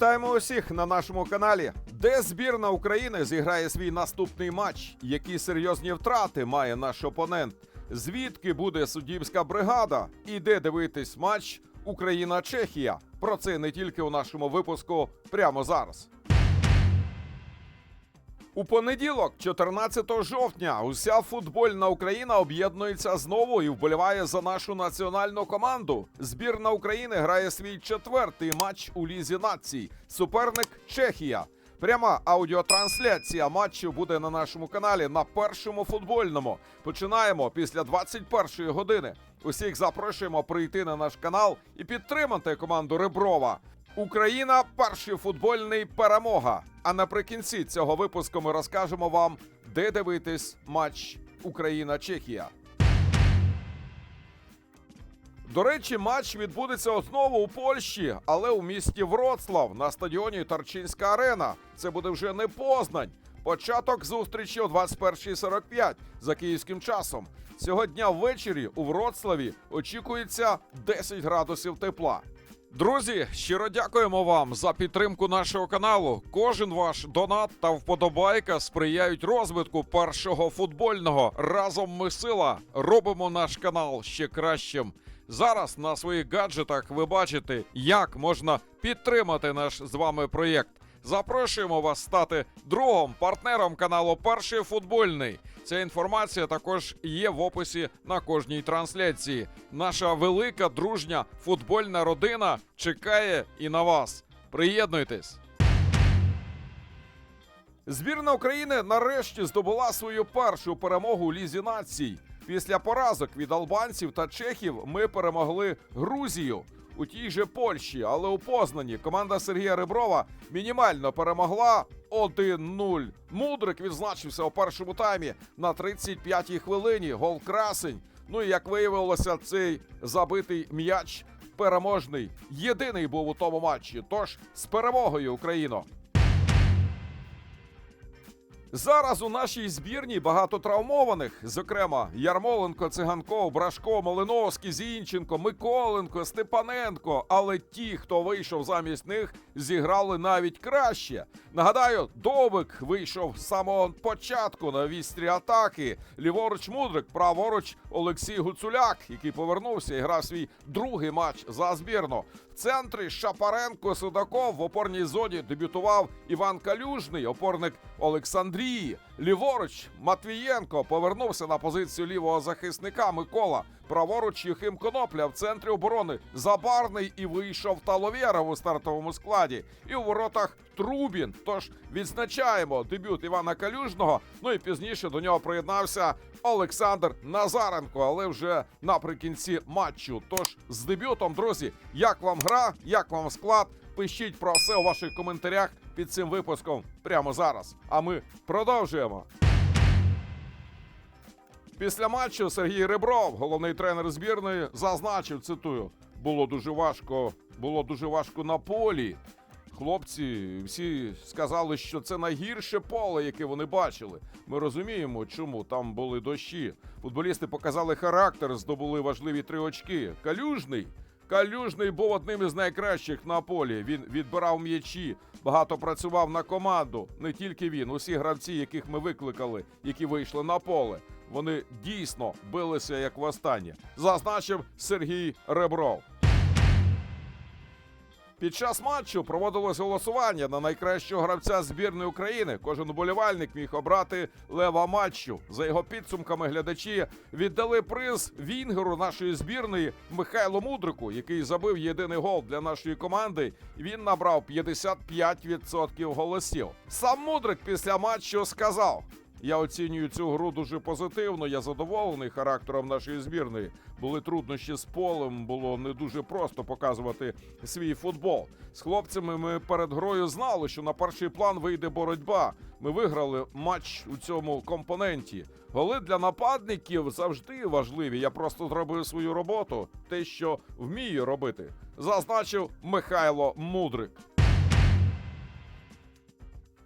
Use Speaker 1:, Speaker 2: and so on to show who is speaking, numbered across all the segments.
Speaker 1: Вітаємо усіх на нашому каналі, де збірна України зіграє свій наступний матч. Які серйозні втрати має наш опонент? Звідки буде суддівська бригада? І де дивитись матч Україна-Чехія? Про це не тільки у нашому випуску прямо зараз. У понеділок, 14 жовтня, уся футбольна Україна об'єднується знову і вболіває за нашу національну команду. Збірна України грає свій четвертий матч у лізі націй. Суперник Чехія. Пряма аудіотрансляція матчу буде на нашому каналі на першому футбольному. Починаємо після 21-ї години. Усіх запрошуємо прийти на наш канал і підтримати команду Реброва. Україна перший футбольний перемога. А наприкінці цього випуску ми розкажемо вам, де дивитись матч Україна-Чехія. До речі, матч відбудеться знову у Польщі, але у місті Вроцлав на стадіоні Тарчинська арена. Це буде вже не Познань. Початок зустрічі о 21.45 за київським часом. Цього дня ввечері у Вроцлаві очікується 10 градусів тепла. Друзі, щиро дякуємо вам за підтримку нашого каналу. Кожен ваш донат та вподобайка сприяють розвитку першого футбольного. Разом ми сила робимо наш канал ще кращим. Зараз на своїх гаджетах ви бачите, як можна підтримати наш з вами проєкт. Запрошуємо вас стати другом партнером каналу Перший футбольний. Ця інформація також є в описі на кожній трансляції. Наша велика дружня футбольна родина чекає і на вас. Приєднуйтесь. Збірна України нарешті здобула свою першу перемогу у лізі націй. Після поразок від албанців та чехів ми перемогли Грузію у тій же Польщі, але у Познані команда Сергія Реброва мінімально перемогла 1-0. Мудрик відзначився у першому таймі на 35-й хвилині. Гол красень. Ну і як виявилося, цей забитий м'яч переможний. Єдиний був у тому матчі. Тож з перемогою Україно! Зараз у нашій збірні багато травмованих, зокрема Ярмоленко, Циганков, Брашко, Малиновський, Зінченко, Миколенко, Степаненко. Але ті, хто вийшов замість них, зіграли навіть краще. Нагадаю, Довбик вийшов з самого початку на вістрі атаки. Ліворуч Мудрик, праворуч Олексій Гуцуляк, який повернувся і грав свій другий матч за збірну. В центрі Шапаренко Судаков в опорній зоні дебютував Іван Калюжний, опорник Олександрії. Ліворуч Матвієнко повернувся на позицію лівого захисника Микола. Праворуч Юхим Конопля в центрі оборони Забарний і вийшов Таловєров у стартовому складі. І у воротах Трубін. Тож відзначаємо дебют Івана Калюжного. Ну і пізніше до нього приєднався Олександр Назаренко, але вже наприкінці матчу. Тож з дебютом, друзі, як вам гра, як вам склад? Пишіть про все у ваших коментарях під цим випуском прямо зараз. А ми продовжуємо. Після матчу Сергій Ребров, головний тренер збірної, зазначив, цитую: було дуже важко, було дуже важко на полі. Хлопці всі сказали, що це найгірше поле, яке вони бачили. Ми розуміємо, чому там були дощі. Футболісти показали характер, здобули важливі три очки. Калюжний. Калюжний був одним із найкращих на полі. Він відбирав м'ячі, багато працював на команду. Не тільки він, усі гравці, яких ми викликали, які вийшли на поле. Вони дійсно билися як востаннє, зазначив Сергій Ребров. Під час матчу проводилось голосування на найкращого гравця збірної України. Кожен уболівальник міг обрати лева матчу. За його підсумками, глядачі віддали приз Вінгеру нашої збірної Михайлу Мудрику, який забив єдиний гол для нашої команди. Він набрав 55% голосів. Сам Мудрик після матчу сказав. Я оцінюю цю гру дуже позитивно. Я задоволений характером нашої збірної. Були труднощі з полем, було не дуже просто показувати свій футбол. З хлопцями ми перед грою знали, що на перший план вийде боротьба. Ми виграли матч у цьому компоненті. Голи для нападників завжди важливі. Я просто зробив свою роботу, те, що вмію робити, зазначив Михайло Мудрик.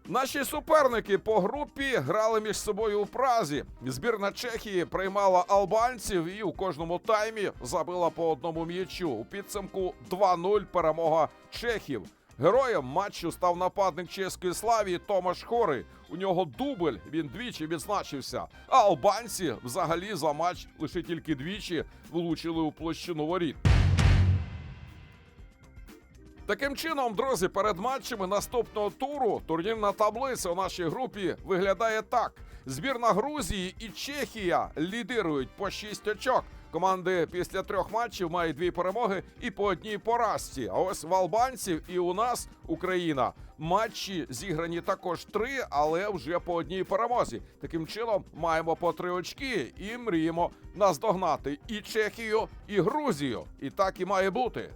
Speaker 1: Наші суперники по групі грали між собою у Празі. Збірна Чехії приймала албанців і у кожному таймі забила по одному м'ячу. У підсумку 2-0 перемога чехів. Героєм матчу став нападник чеської славії Томаш Хори. У нього дубль, він двічі відзначився. А албанці взагалі за матч лише тільки двічі влучили у площину воріт. Таким чином, друзі, перед матчами наступного туру турнірна таблиця у нашій групі виглядає так: збірна Грузії і Чехія лідирують по 6 очок. Команди після трьох матчів мають дві перемоги і по одній поразці. А ось в албанців і у нас Україна матчі зіграні також три, але вже по одній перемозі. Таким чином маємо по три очки і мріємо наздогнати і Чехію, і Грузію. І так і має бути.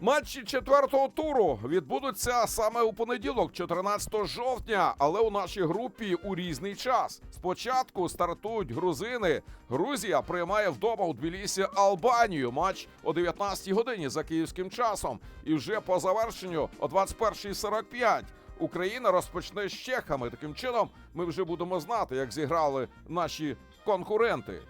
Speaker 1: Матчі четвертого туру відбудуться саме у понеділок, 14 жовтня, але у нашій групі у різний час. Спочатку стартують грузини. Грузія приймає вдома у Тбілісі Албанію. Матч о 19 годині за київським часом. І вже по завершенню о 21.45 Україна розпочне з чехами. Таким чином, ми вже будемо знати, як зіграли наші конкуренти.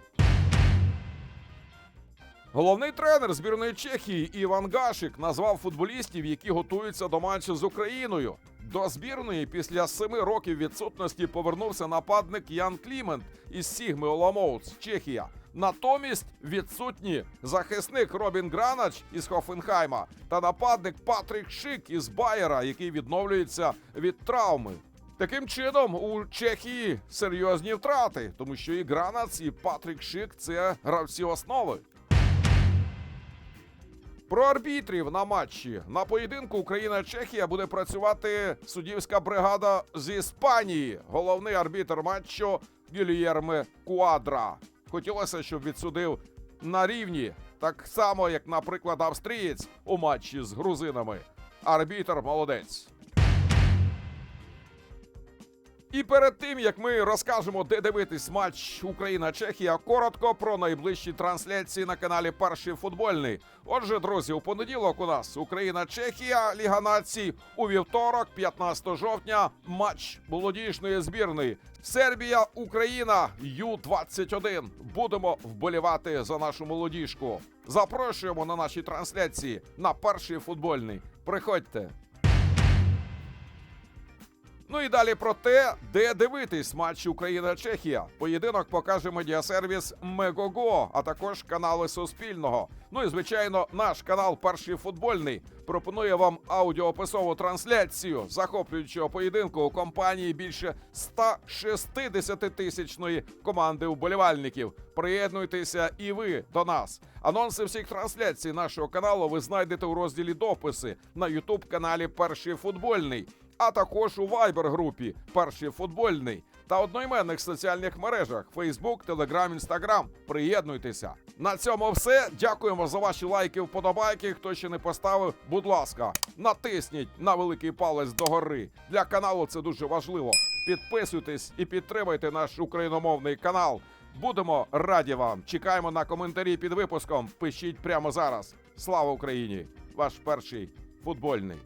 Speaker 1: Головний тренер збірної Чехії Іван Гашик назвав футболістів, які готуються до матчу з Україною. До збірної після семи років відсутності повернувся нападник Ян Клімент із Сігми Оламоуц, Чехія. Натомість відсутні захисник Робін Гранач із Хофенхайма та нападник Патрік Шик із Байера, який відновлюється від травми. Таким чином, у Чехії серйозні втрати, тому що і Гранац, і Патрік Шик це гравці основи. Про арбітрів на матчі на поєдинку Україна-Чехія буде працювати суддівська бригада з Іспанії. Головний арбітр матчу Гільєрме Куадра. Хотілося, щоб відсудив на рівні, так само як, наприклад, австрієць у матчі з грузинами. Арбітр молодець. І перед тим як ми розкажемо, де дивитись матч Україна-Чехія, коротко про найближчі трансляції на каналі Перший футбольний. Отже, друзі, у понеділок у нас Україна-Чехія, Ліга націй. У вівторок, 15 жовтня, матч молодіжної збірної. Сербія, Україна, Ю-21. Будемо вболівати за нашу молодіжку. Запрошуємо на наші трансляції на перший футбольний. Приходьте. Ну і далі про те, де дивитись матч Україна-Чехія. Поєдинок покаже медіасервіс Мегого, а також канали Суспільного. Ну і звичайно, наш канал Перший футбольний пропонує вам аудіоописову трансляцію захоплюючого поєдинку у компанії більше 160 тисячної команди вболівальників. Приєднуйтеся і ви до нас. Анонси всіх трансляцій нашого каналу ви знайдете у розділі дописи на Ютуб каналі Перший футбольний а також у Viber групі Перший футбольний та одноіменних соціальних мережах Facebook, Telegram, Instagram. Приєднуйтеся. На цьому все. Дякуємо за ваші лайки, вподобайки. Хто ще не поставив, будь ласка, натисніть на великий палець догори. Для каналу це дуже важливо. Підписуйтесь і підтримайте наш україномовний канал. Будемо раді вам. Чекаємо на коментарі під випуском. Пишіть прямо зараз. Слава Україні! Ваш перший футбольний.